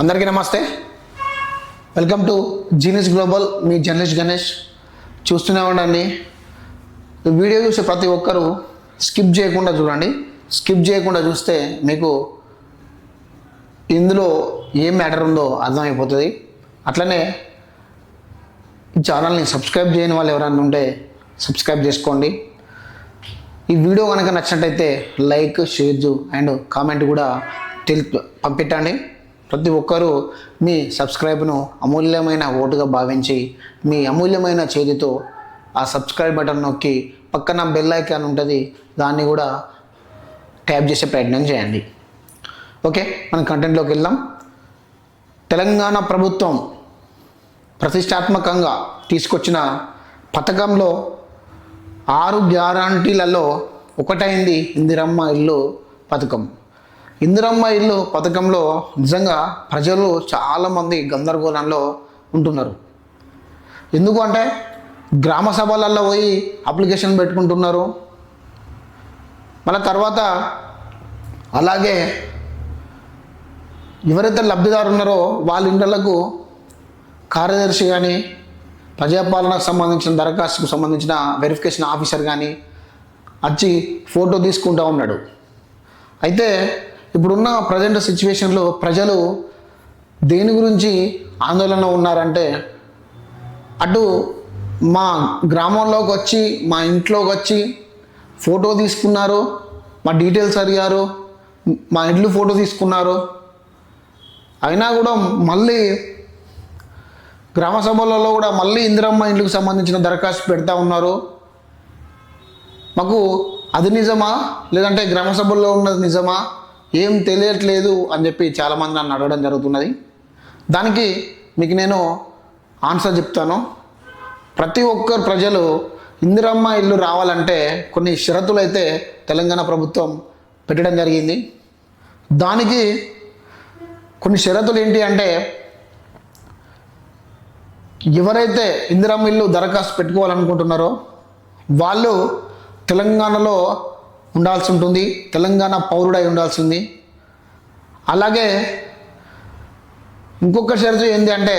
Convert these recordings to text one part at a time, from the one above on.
అందరికీ నమస్తే. Welcome to genius global మీ జర్నలిస్ట్ గణేష్. చూస్తూనే ఉండండి. వీడియో చూసే ప్రతి ఒక్కరూ స్కిప్ చేయకుండా చూడండి. స్కిప్ చేయకుండా చూస్తే మీకు ఇందులో ఏం మ్యాటర్ ఉందో అర్థమైపోతుంది. అట్లనే ఈ ఛానల్ని సబ్స్క్రైబ్ చేయని వాళ్ళు ఎవరైనా ఉంటే సబ్స్క్రైబ్ చేసుకోండి. ఈ వీడియో కనుక నచ్చినట్టయితే లైక్ షేర్ అండ్ కామెంట్ కూడా తెలి పంపెట్టండి. ప్రతి ఒక్కరూ మీ సబ్స్క్రైబ్ను అమూల్యమైన ఓటుగా భావించి మీ అమూల్యమైన చేతితో ఆ సబ్స్క్రైబ్ బటన్ నొక్కి పక్కన బెల్ ఐకాన్ ఉంటుంది దాన్ని కూడా ట్యాప్ చేసే ప్రయత్నం చేయండి. ఓకే మన కంటెంట్లోకి వెళ్దాం. తెలంగాణ ప్రభుత్వం ప్రతిష్టాత్మకంగా తీసుకొచ్చిన పథకంలో ఆరు గ్యారంటీలలో ఒకటైంది ఇందిరమ్మ ఇల్లు పథకం. ఇందిరమ్మ ఇల్లు పథకంలో నిజంగా ప్రజలు చాలామంది గందరగోళంలో ఉంటున్నారు. ఎందుకు అంటే గ్రామ సభలలో పోయి అప్లికేషన్ పెట్టుకుంటున్నారు. మళ్ళీ తర్వాత అలాగే ఎవరైతే లబ్ధిదారు ఉన్నారో వాళ్ళ ఇండ్లకు కార్యదర్శి కానీ ప్రజాపాలనకు సంబంధించిన దరఖాస్తుకు సంబంధించిన వెరిఫికేషన్ ఆఫీసర్ కానీ వచ్చి ఫోటో తీసుకుంటూ ఉన్నాడు. అయితే ఇప్పుడున్న ప్రజెంట్ సిచ్యువేషన్లో ప్రజలు దేని గురించి ఆందోళన ఉన్నారంటే అటు మా గ్రామంలోకి వచ్చి మా ఇంట్లోకి వచ్చి ఫోటో తీసుకున్నారు మా డీటెయిల్స్ అడిగారు మా ఇంట్లో ఫోటో తీసుకున్నారు. అయినా కూడా మళ్ళీ గ్రామ సభలలో కూడా మళ్ళీ ఇందిరమ్మ ఇండ్లకు సంబంధించిన దరఖాస్తు పెడతా ఉన్నారు. మాకు అది నిజమా? లేదంటే గ్రామ సభల్లో ఉన్నది నిజమా? ఏం తెలియట్లేదు అని చెప్పి చాలామంది నన్ను అడగడం జరుగుతున్నది. దానికి మీకు నేను ఆన్సర్ చెప్తాను. ప్రతి ఒక్కరు ప్రజలు ఇందిరమ్మ ఇల్లు రావాలంటే కొన్ని షరతులు అయితే తెలంగాణ ప్రభుత్వం పెట్టడం జరిగింది. దానికి కొన్ని షరతులు ఏంటి అంటే ఎవరైతే ఇందిరమ్మ ఇల్లు దరఖాస్తు పెట్టుకోవాలనుకుంటున్నారో వాళ్ళు తెలంగాణలో ఉండాల్సి ఉంటుంది తెలంగాణ పౌరుడై ఉండాల్సింది. అలాగే ఇంకొక షరతు ఏంటి అంటే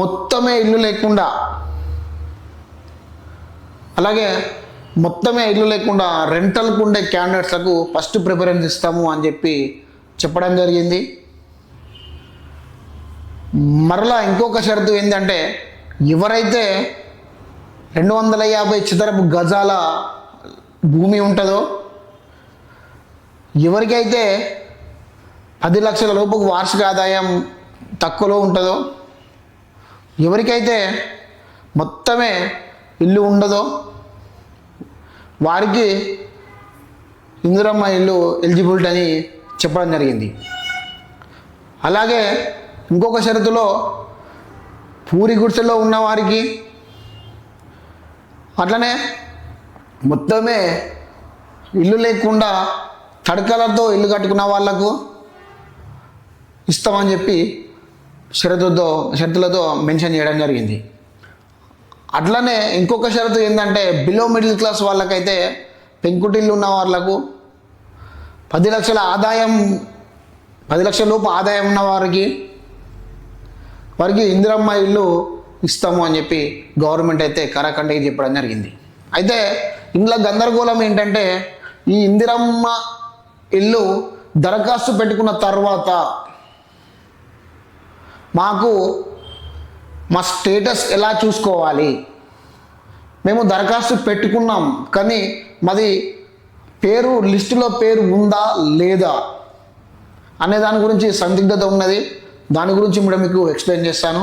మొత్తమే ఇల్లు లేకుండా అలాగే మొత్తమే ఇల్లు లేకుండా రెంటల్కు ఉండే క్యాండిడేట్స్లకు ఫస్ట్ ప్రిఫరెన్స్ ఇస్తాము అని చెప్పి చెప్పడం జరిగింది. మరలా ఇంకొక షరతు ఏంటంటే ఎవరైతే రెండు వందల యాభై చదరపు గజాల భూమి ఉంటుందో? ఎవరికైతే పది లక్షల లోపుకు వార్షిక ఆదాయం తక్కువలో ఉంటుందో? ఎవరికైతే మొత్తమే ఇల్లు ఉండదో? వారికి ఇందిరమ్మ ఇల్లు ఎలిజిబిలిటీ అని చెప్పడం జరిగింది. అలాగే ఇంకొక షరతులో పూరి గుడిసెలో ఉన్న వారికి అట్లనే మొత్తమే ఇల్లు లేకుండా తడకలతో ఇల్లు కట్టుకున్న వాళ్ళకు ఇస్తామని చెప్పి షరతుతో షరతులతో మెన్షన్ చేయడం జరిగింది. అట్లనే ఇంకొక షరతు ఏంటంటే బిలో మిడిల్ క్లాస్ వాళ్ళకైతే పెంకుటిల్లు ఉన్న వాళ్ళకు పది లక్షల ఆదాయం పది లక్షల లోపు ఆదాయం ఉన్న వారికి వారికి ఇందిరమ్మ ఇల్లు ఇస్తాము అని చెప్పి గవర్నమెంట్ అయితే కరాఖండికి చెప్పడం జరిగింది. అయితే ఇందులో గందరగోళం ఏంటంటే ఈ ఇందిరమ్మ ఇల్లు దరఖాస్తు పెట్టుకున్న తర్వాత మాకు మా స్టేటస్ ఎలా చూసుకోవాలి? మేము దరఖాస్తు పెట్టుకున్నాం కానీ మాది పేరు లిస్టులో పేరు ఉందా లేదా అనే దాని గురించి సందిగ్ధత ఉన్నది. దాని గురించి కూడా మీకు ఎక్స్ప్లెయిన్ చేస్తాను.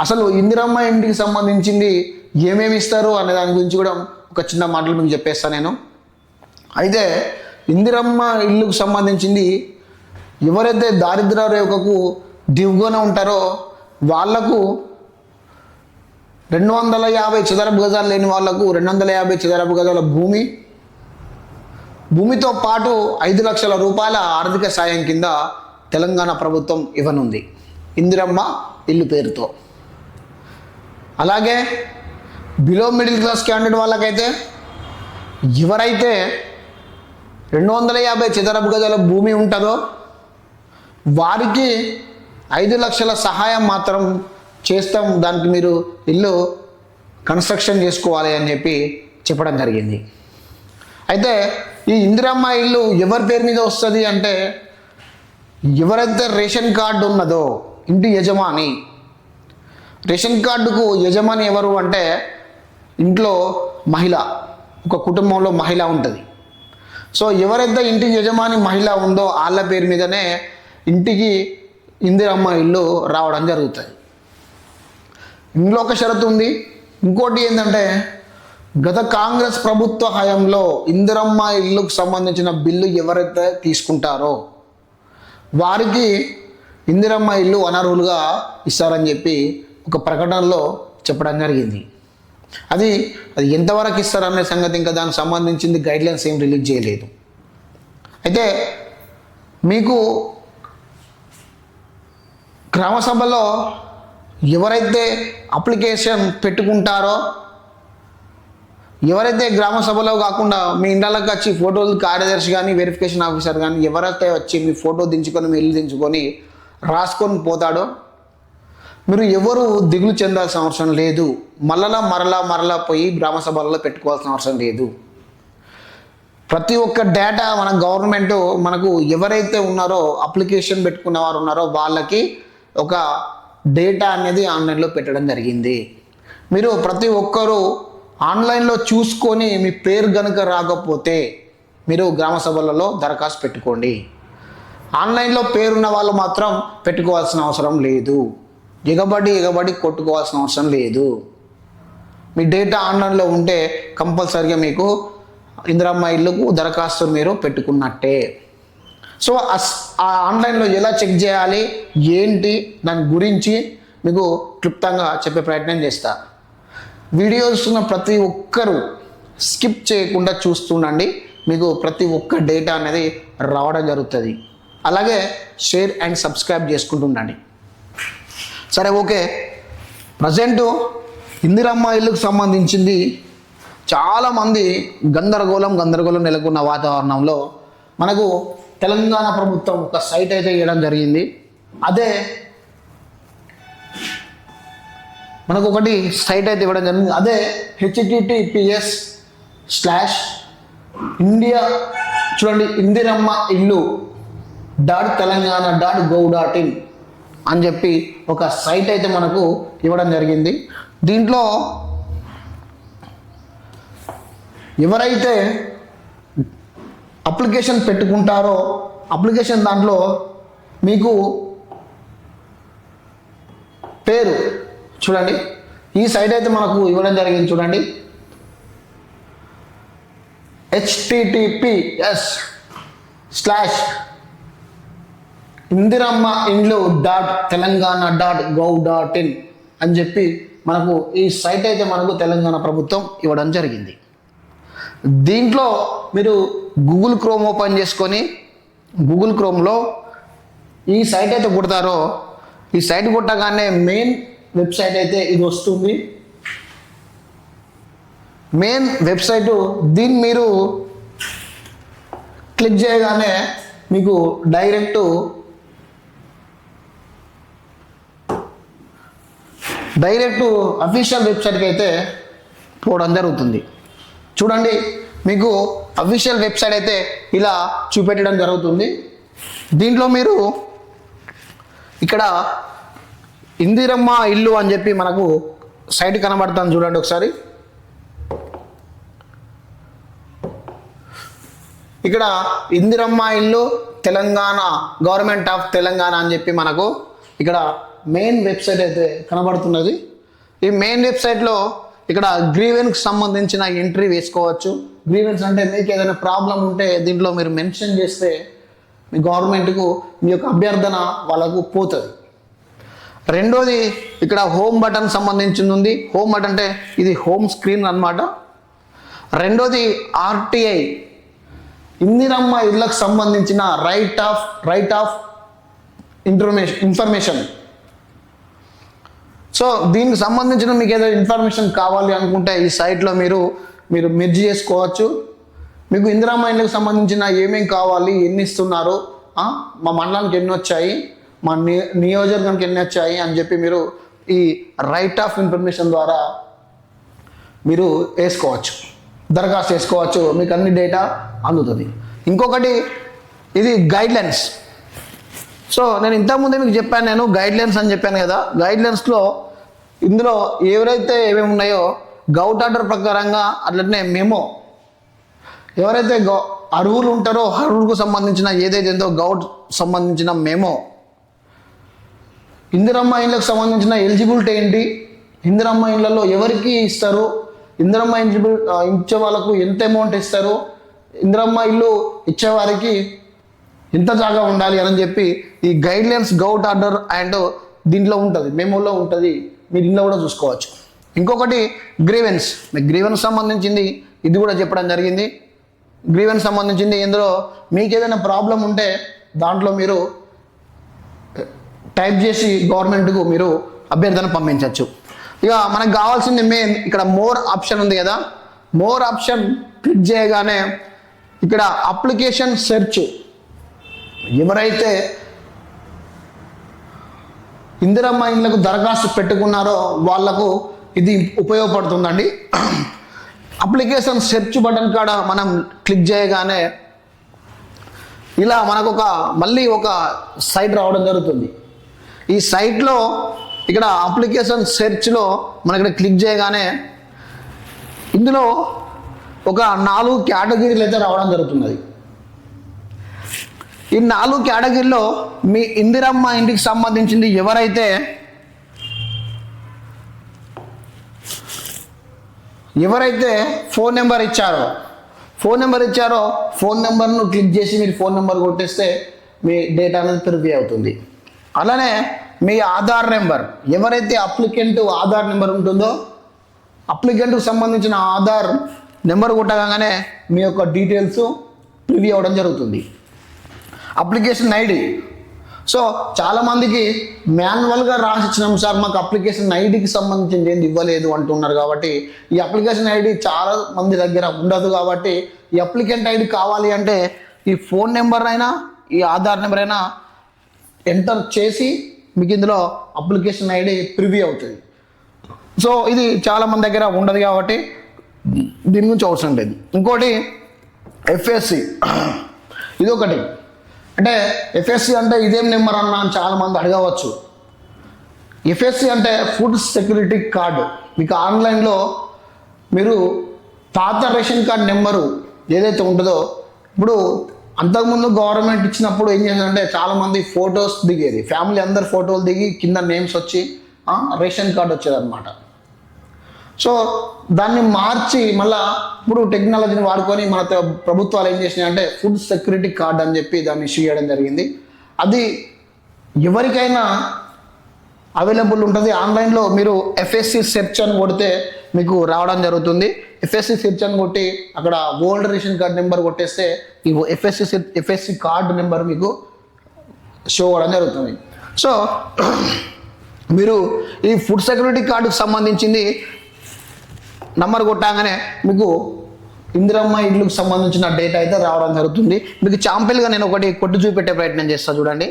అసలు ఇందిరమ్మ ఇంటికి సంబంధించింది ఏమేమి ఇస్తారు అనే దాని గురించి కూడా ఒక చిన్న మాటలు మీకు చెప్పేస్తాను నేను. అయితే ఇందిరమ్మ ఇల్లుకు సంబంధించింది ఎవరైతే దారిద్ర రేఖకు దిగువన ఉంటారో వాళ్ళకు రెండు వందల యాభై చదరపు గజాలు లేని వాళ్ళకు రెండు వందల యాభై చదరపు గజాల భూమి. భూమితో పాటు ఐదు లక్షల రూపాయల ఆర్థిక సాయం కింద తెలంగాణ ప్రభుత్వం ఇవ్వనుంది. ఇందిరమ్మ ఇల్లు పేరుతో. అలాగే బిలో మిడిల్ క్లాస్ క్యాండిడేట్ వాళ్ళకైతే ఎవరైతే రెండు వందల యాభై చదరపు గజాల భూమి ఉంటుందో వారికి ఐదు లక్షల సహాయం మాత్రం చేస్తాం దానికి మీరు ఇల్లు కన్స్ట్రక్షన్ చేసుకోవాలి అని చెప్పి చెప్పడం జరిగింది. అయితే ఈ ఇందిరమ్మ ఇల్లు ఎవరి పేరు మీద వస్తుంది అంటే ఎవరైతే రేషన్ కార్డు ఉన్నదో ఇంటి యజమాని రేషన్ కార్డుకు యజమాని ఎవరు అంటే ఇంట్లో మహిళ ఒక కుటుంబంలో మహిళ ఉంటుంది. సో ఎవరైతే ఇంటి యజమాని మహిళ ఉందో వాళ్ళ పేరు మీదనే ఇంటికి ఇందిరమ్మ ఇల్లు రావడం జరుగుతుంది. ఇందులో ఒక షరతు ఉంది. ఇంకోటి ఏంటంటే గత కాంగ్రెస్ ప్రభుత్వ హయాంలో ఇందిరమ్మ ఇల్లుకు సంబంధించిన బిల్లు ఎవరైతే తీసుకుంటారో వారికి ఇందిరమ్మ ఇల్లు అనర్హులుగా ఇస్తారని చెప్పి ఒక ప్రకటనలో చెప్పడం జరిగింది. అది అది ఎంతవరకు ఇస్తారనే సంగతి ఇంకా దానికి సంబంధించింది గైడ్లైన్స్ ఏం రిలీజ్ చేయలేదు. అయితే మీకు గ్రామసభలో ఎవరైతే అప్లికేషన్ పెట్టుకుంటారో ఎవరైతే గ్రామసభలో కాకుండా మీ ఇండ్లకు వచ్చి ఫోటోలు కార్యదర్శి కానీ వెరిఫికేషన్ ఆఫీసర్ కానీ ఎవరైతే వచ్చి మీ ఫోటో దించుకొని మీ ఇల్లు దించుకొని రాసుకొని పోతాడో మీరు ఎవరు దిగులు చెందాల్సిన అవసరం లేదు. మరలా మరలా మరలా పోయి గ్రామ సభలలో పెట్టుకోవాల్సిన అవసరం లేదు. ప్రతి ఒక్క డేటా మన గవర్నమెంట్ మనకు ఎవరైతే ఉన్నారో అప్లికేషన్ పెట్టుకున్న వారు ఉన్నారో వాళ్ళకి ఒక డేటా అనేది ఆన్లైన్లో పెట్టడం జరిగింది. మీరు ప్రతి ఒక్కరూ ఆన్లైన్లో చూసుకొని మీ పేరు కనుక రాకపోతే మీరు గ్రామ సభలలో దరఖాస్తు పెట్టుకోండి. ఆన్లైన్లో పేరున్న వాళ్ళు మాత్రం పెట్టుకోవాల్సిన అవసరం లేదు. ఎగబడి ఎగబడి కొట్టుకోవాల్సిన అవసరం లేదు. మీ డేటా ఆన్లైన్లో ఉంటే కంపల్సరిగా మీకు ఇందిరమ్మ ఇల్లుకు దరఖాస్తు మీరు పెట్టుకున్నట్టే. సో ఆ ఆన్లైన్లో ఎలా చెక్ చేయాలి? ఏంటి? దాని గురించి మీకు క్లుప్తంగా చెప్పే ప్రయత్నం చేస్తా. వీడియో చూస్తున్న ప్రతి ఒక్కరూ స్కిప్ చేయకుండా చూస్తుండండి. మీకు ప్రతి ఒక్క డేటా అనేది రావడం జరుగుతుంది. అలాగే షేర్ అండ్ సబ్స్క్రైబ్ చేసుకుంటుండండి. సరే ఓకే. ప్రజెంటు ఇందిరమ్మ ఇల్లుకు సంబంధించింది చాలామంది గందరగోళం గందరగోళం నెలకొన్న వాతావరణంలో మనకు తెలంగాణ ప్రభుత్వం ఒక సైట్ అయితే ఇవ్వడం జరిగింది. అదే మనకు ఒకటి సైట్ అయితే ఇవ్వడం జరిగింది. అదే హెచ్టిటిపిఎస్ స్లాష్ ఇండియా చూడండి ఇందిరమ్మ ఇల్లు dot Telangana dot gov dot in అని చెప్పి ఒక సైట్ అయితే మనకు ఇవ్వడం జరిగింది. దీంట్లో ఎవరైతే అప్లికేషన్ పెట్టుకుంటారో అప్లికేషన్ దాంట్లో మీకు పేరు చూడండి. ఈ సైట్ అయితే మనకు ఇవ్వడం జరిగింది చూడండి. హెచ్టిటిపిఎస్ స్లాష్ ఇందిరమ్మ ఇండ్లు dot Telangana dot gov dot in అని చెప్పి మనకు ఈ సైట్ అయితే మనకు తెలంగాణ ప్రభుత్వం ఇవ్వడం జరిగింది. దీంట్లో మీరు గూగుల్ క్రోమ్ ఓపెన్ చేసుకొని గూగుల్ క్రోమ్లో ఈ సైట్ అయితే కొడతారో ఈ సైట్ కొట్టగానే మెయిన్ వెబ్సైట్ అయితే ఇది వస్తుంది. మెయిన్ వెబ్సైటు దీన్ని మీరు క్లిక్ చేయగానే మీకు డైరెక్ట్ డైరెక్ట్ అఫీషియల్ వెబ్సైట్కి అయితే పోవడం జరుగుతుంది. చూడండి మీకు అఫీషియల్ వెబ్సైట్ అయితే ఇలా చూపెట్టడం జరుగుతుంది. దీంట్లో మీరు ఇక్కడ ఇందిరమ్మ ఇల్లు అని చెప్పి మనకు సైట్ కనబడుతుంది చూడండి ఒకసారి. ఇక్కడ ఇందిరమ్మ ఇల్లు తెలంగాణ గవర్నమెంట్ ఆఫ్ తెలంగాణ అని చెప్పి మనకు ఇక్కడ మెయిన్ వెబ్సైట్ అయితే కనబడుతున్నది. ఈ మెయిన్ వెబ్సైట్లో ఇక్కడ గ్రీవెన్స్కి సంబంధించిన ఎంట్రీ వేసుకోవచ్చు. గ్రీవెన్స్ అంటే మీకు ఏదైనా ప్రాబ్లం ఉంటే దీంట్లో మీరు మెన్షన్ చేస్తే మీ గవర్నమెంట్కు మీ యొక్క అభ్యర్థన వాళ్ళకు పోతుంది. రెండోది ఇక్కడ హోమ్ బటన్ సంబంధించింది ఉంది. హోమ్ బటన్ అంటే ఇది హోమ్ స్క్రీన్ అన్నమాట. రెండోది ఆర్టీఐ ఇందిరమ్మ ఇళ్ళకు సంబంధించిన right of right of information information so దీనికి సంబంధించిన మీకు ఏదైనా ఇన్ఫర్మేషన్ కావాలి అనుకుంటే ఈ సైట్లో మీరు మీరు మెర్జ్ చేసుకోవచ్చు. మీకు ఇందిరా ఇళ్ళకి సంబంధించిన ఏమేం కావాలి ఎన్ని ఇస్తున్నారు మా మండలానికి ఎన్ని వచ్చాయి మా ని- నియోజకవర్గానికి ఎన్ని వచ్చాయి అని చెప్పి మీరు ఈ రైట్ ఆఫ్ ఇన్ఫర్మేషన్ ద్వారా మీరు వేసుకోవచ్చు. దరఖాస్తు వేసుకోవచ్చు మీకు అన్ని డేటా అందుతుంది. ఇంకొకటి ఇది గైడ్లైన్స్ సో నేను ఇంతకుముందే మీకు చెప్పాను నేను గైడ్లైన్స్ అని చెప్పాను కదా. గైడ్లైన్స్లో ఇందులో ఎవరైతే ఏమేమి ఉన్నాయో గౌట్ ఆర్డర్ ప్రకారంగా అట్లనే మెమో ఎవరైతే గౌ అరువులు ఉంటారో అరువులకు సంబంధించిన ఏదైతే ఉందో గౌట్ సంబంధించిన మెమో ఇందిరమ్మ ఇళ్ళకు సంబంధించిన ఎలిజిబిలిటీ ఏంటి? ఇందిరమ్మ ఇళ్ళలో ఎవరికి ఇస్తారు? ఇందిరమ్మ ఎలిజిబుల్ ఇచ్చే వాళ్ళకు ఎంత అమౌంట్ ఇస్తారు? ఇందిరమ్మ ఇల్లు ఇచ్చేవారికి ఎంత జాగా ఉండాలి అని చెప్పి ఈ గైడ్లైన్స్ గౌట్ ఆర్డర్ అండ్ దీంట్లో ఉంటుంది మెమోలో ఉంటుంది. మీరు ఇంట్లో కూడా చూసుకోవచ్చు. ఇంకొకటి గ్రీవెన్స్. మీ గ్రీవెన్స్ సంబంధించింది ఇది కూడా చెప్పడం జరిగింది. గ్రీవెన్స్ సంబంధించింది ఇందులో మీకు ఏదైనా ప్రాబ్లం ఉంటే దాంట్లో మీరు టైప్ చేసి గవర్నమెంట్కు మీరు అభ్యర్థన పంపించవచ్చు ఇక మనకు కావాల్సింది మెయిన్ ఇక్కడ మోర్ ఆప్షన్ ఉంది కదా. మోర్ ఆప్షన్ క్లిక్ చేయగానే ఇక్కడ అప్లికేషన్ సెర్చ్ ఎవరైతే ఇందిరమ్మ ఇండ్లకు దరఖాస్తు పెట్టుకున్నారో వాళ్ళకు ఇది ఉపయోగపడుతుందండి. అప్లికేషన్ సెర్చ్ బటన్ కాడ మనం క్లిక్ చేయగానే ఇలా మనకు ఒక మళ్ళీ ఒక సైట్ రావడం జరుగుతుంది. ఈ సైట్లో ఇక్కడ అప్లికేషన్ సెర్చ్లో మనం ఇక్కడ క్లిక్ చేయగానే ఇందులో ఒక నాలుగు కేటగిరీలు అయితే రావడం జరుగుతున్నది. ఈ నాలుగు కేటగిరీలో మీ ఇందిరమ్మ ఇంటికి సంబంధించింది ఎవరైతే ఎవరైతే ఫోన్ నెంబర్ ఇచ్చారో ఫోన్ నెంబర్ ఇచ్చారో ఫోన్ నెంబర్ను క్లిక్ చేసి మీరు ఫోన్ నెంబర్ కొట్టేస్తే మీ డేటా అనేది ప్రివ్యూ అవుతుంది. అలానే మీ ఆధార్ నెంబర్ ఎవరైతే అప్లికెంట్ ఆధార్ నెంబర్ ఉంటుందో అప్లికెంట్కి సంబంధించిన ఆధార్ నెంబర్ కొట్టగానే మీ యొక్క డీటెయిల్స్ ప్రివ్యూ అవ్వడం జరుగుతుంది. Application ID. సో చాలామందికి మాన్యువల్గా రాసిచ్చినాం సార్ మాకు అప్లికేషన్ ఐడికి సంబంధించింది ఏంది ఇవ్వలేదు అంటున్నారు కాబట్టి ఈ అప్లికేషన్ ఐడి చాలా మంది దగ్గర ఉండదు కాబట్టి ఈ అప్లికెంట్ ఐడి కావాలి అంటే ఈ ఫోన్ నెంబర్ అయినా ఈ ఆధార్ నెంబర్ అయినా ఎంటర్ చేసి మీకు ఇందులో అప్లికేషన్ ఐడి ప్రివ్యూ అవుతుంది. సో ఇది చాలామంది దగ్గర ఉండదు కాబట్టి దీని గురించి అవసరం లేదు. ఇంకోటి ఎఫ్ఎస్సి ఇది ఒకటి. అంటే ఎఫ్ఎస్సి అంటే ఇదేం నెంబర్ అన్న అని చాలామంది అడగవచ్చు. ఎఫ్ఎస్సి అంటే ఫుడ్ సెక్యూరిటీ కార్డు. మీకు ఆన్లైన్లో మీరు పాత రేషన్ కార్డ్ నెంబరు ఏదైతే ఉంటుందో ఇప్పుడు అంతకుముందు గవర్నమెంట్ ఇచ్చినప్పుడు ఏం చేసిందంటే చాలామంది ఫొటోస్ దిగేది. ఫ్యామిలీ అందరు ఫోటోలు దిగి కింద నేమ్స్ వచ్చి రేషన్ కార్డు వచ్చేదన్నమాట. సో దాన్ని మార్చి మళ్ళా ఇప్పుడు టెక్నాలజీని వాడుకొని మన ప్రభుత్వాలు ఏం చేసినాయి అంటే ఫుడ్ సెక్యూరిటీ కార్డ్ అని చెప్పి దాన్ని ఇష్యూ చేయడం జరిగింది. అది ఎవరికైనా అవైలబుల్ ఉంటుంది. ఆన్లైన్లో మీరు ఎఫ్ఎస్సి సెర్చ్ అని కొడితే మీకు రావడం జరుగుతుంది. ఎఫ్ఎస్సి సెర్చ్ అని కొట్టి అక్కడ ఓల్డ్ రేషన్ కార్డ్ నెంబర్ కొట్టేస్తే ఈ ఎఫ్ఎస్సి ఎఫ్ఎస్సి కార్డు నెంబర్ మీకు షో అవ్వడం జరుగుతుంది. సో మీరు ఈ ఫుడ్ సెక్యూరిటీ కార్డుకు సంబంధించింది నంబర్ కొట్టాగానే మీకు ఇందిరమ్మ ఇళ్ళకు సంబంధించిన డేటా అయితే రావడం జరుగుతుంది. మీకు చాంపిల్గా నేను ఒకటి కొట్టు చూపెట్టే ప్రయత్నం చేస్తాను చూడండి.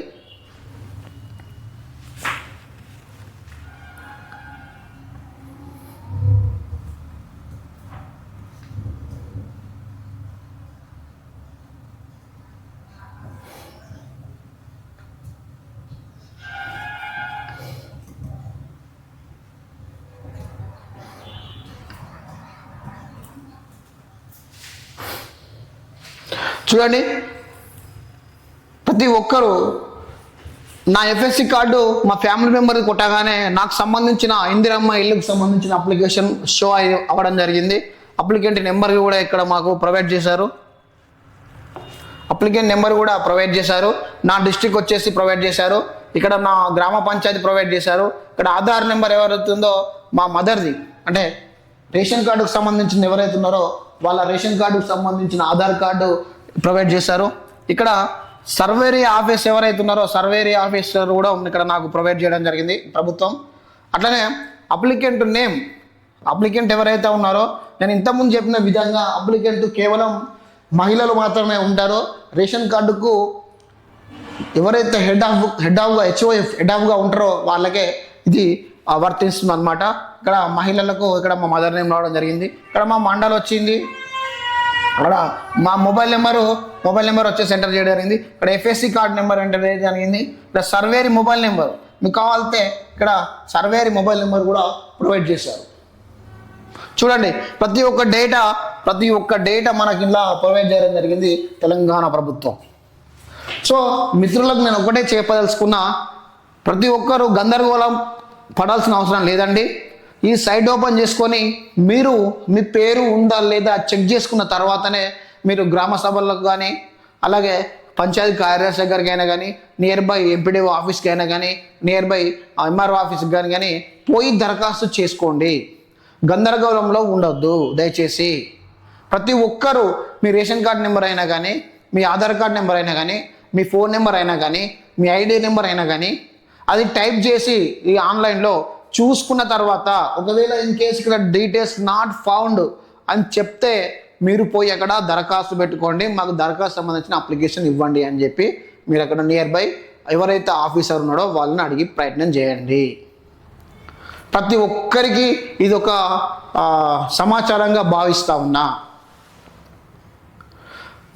చూడండి. ప్రతి ఒక్కరూ నా ఎఫ్ఎస్సి కార్డు మా ఫ్యామిలీ మెంబర్కి కొట్టగానే నాకు సంబంధించిన ఇందిరమ్మ ఇల్లుకు సంబంధించిన అప్లికేషన్ షో అయి- అవ్వడం జరిగింది. అప్లికెంట్ నెంబర్ కూడా ఇక్కడ మాకు ప్రొవైడ్ చేశారు. అప్లికెంట్ నెంబర్ కూడా ప్రొవైడ్ చేశారు. నా డిస్ట్రిక్ట్ వచ్చేసి ప్రొవైడ్ చేశారు. ఇక్కడ నా గ్రామ పంచాయతీ ప్రొవైడ్ చేశారు. ఇక్కడ ఆధార్ నెంబర్ ఎవరైతుందో మా మదర్ది అంటే రేషన్ కార్డుకు సంబంధించిన ఎవరైతే ఉన్నారో వాళ్ళ రేషన్ కార్డుకు సంబంధించిన ఆధార్ కార్డు ప్రొవైడ్ చేశారు. ఇక్కడ సర్వేరీ ఆఫీస్ ఎవరైతే ఉన్నారో సర్వేరీ ఆఫీసర్ కూడా ఇక్కడ నాకు ప్రొవైడ్ చేయడం జరిగింది ప్రభుత్వం. అట్లనే అప్లికెంట్ నేమ్ అప్లికెంట్ ఎవరైతే ఉన్నారో నేను ఇంతకుముందు చెప్పిన విధంగా అప్లికెంట్ కేవలం మహిళలు మాత్రమే ఉంటారో. రేషన్ కార్డుకు ఎవరైతే హెడ్ ఆఫ్ హెడ్ ఆఫ్గా హెచ్ఓఎఫ్ హెడ్ ఆఫ్గా ఉంటారో వాళ్ళకే ఇది వర్తిస్తుంది అనమాట ఇక్కడ మహిళలకు ఇక్కడ మా మదర్ నేమ్ రావడం జరిగింది. ఇక్కడ మా మండల్ వచ్చింది. అక్కడ మా మొబైల్ నెంబరు మొబైల్ నెంబర్ వచ్చేసి ఎంటర్ చేయడం జరిగింది. ఇక్కడ ఎఫ్ఎస్సి కార్డ్ నెంబర్ ఎంటర్ చేయడం జరిగింది ఇక్కడ సర్వేరి మొబైల్ నెంబర్ మీకు కావాలితే ఇక్కడ సర్వేరి మొబైల్ నెంబర్ కూడా ప్రొవైడ్ చేశారు. చూడండి ప్రతి ఒక్క డేటా ప్రతి ఒక్క డేటా మనకి ఇలా ప్రొవైడ్ చేయడం జరిగింది తెలంగాణ ప్రభుత్వం. సో మిత్రులకు నేను ఒకటే చెప్పదలుచుకున్నా ప్రతి ఒక్కరూ గందరగోళం పడాల్సిన అవసరం లేదండి. ఈ సైట్ ఓపెన్ చేసుకొని మీరు మీ పేరు ఉందా లేదా చెక్ చేసుకున్న తర్వాతనే మీరు గ్రామ సభలకు కానీ అలాగే పంచాయతీ కార్యదర్శి దగ్గరికి అయినా కానీ నియర్ బై ఎంపీడీఓ ఆఫీస్కి అయినా కానీ నియర్ బై ఎంఆర్ఓ ఆఫీస్కి కానీ కానీ పోయి దరఖాస్తు చేసుకోండి. గందరగోళంలో ఉండొద్దు దయచేసి. ప్రతి ఒక్కరూ మీ రేషన్ కార్డ్ నెంబర్ అయినా కానీ మీ ఆధార్ కార్డ్ నెంబర్ అయినా కానీ మీ ఫోన్ నెంబర్ అయినా కానీ మీ ఐడి నెంబర్ అయినా కానీ అది టైప్ చేసి ఈ ఆన్లైన్లో చూసుకున్న తర్వాత ఒకవేళ ఇన్ కేస్ ఇక్కడ డీటెయిల్స్ నాట్ ఫౌండ్ అని చెప్తే మీరు పోయి అక్కడ దరఖాస్తు పెట్టుకోండి మాకు దరఖాస్తు సంబంధించిన అప్లికేషన్ ఇవ్వండి అని చెప్పి మీరు అక్కడ నియర్ బై ఎవరైతే ఆఫీసర్ ఉన్నాడో వాళ్ళని అడిగి ప్రయత్నం చేయండి. ప్రతి ఒక్కరికి ఇది ఒక సమాచారంగా భావిస్తా ఉన్నా.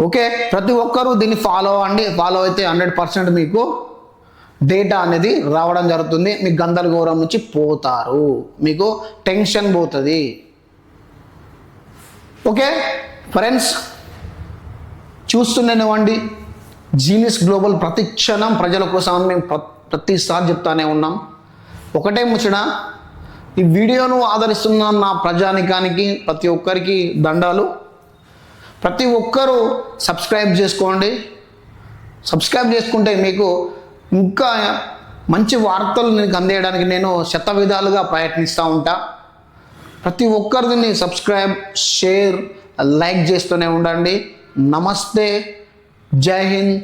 ఓకే? ప్రతి ఒక్కరూ దీన్ని ఫాలో అవ్వండి. ఫాలో అయితే హండ్రెడ్ పర్సెంట్ మీకు డేటా అనేది రావడం జరుగుతుంది. మీకు గందరగోళం నుంచి పోతారు. మీకు టెన్షన్ పోతుంది. ఓకే ఫ్రెండ్స్ చూస్తుండేనివ్వండి జీనియస్ గ్లోబల్ ప్రతి క్షణం ప్రజల కోసం మేము ప్రతిసారి చెప్తానే ఉన్నాం. ఒకటే ముచ్చట ఈ వీడియోను ఆదరిస్తున్న నా ప్రజానికానికి ప్రతి ఒక్కరికి దండాలు. ప్రతి ఒక్కరూ సబ్స్క్రైబ్ చేసుకోండి. సబ్స్క్రైబ్ చేసుకుంటే మీకు ఇంకా మంచి వార్తలు నీకు అందేయడానికి నేను శత విధాలుగా ప్రయత్నిస్తూ ఉంటా. ప్రతి ఒక్కరు సబ్స్క్రైబ్ షేర్ లైక్ చేస్తూనే ఉండండి. నమస్తే. జై హింద్.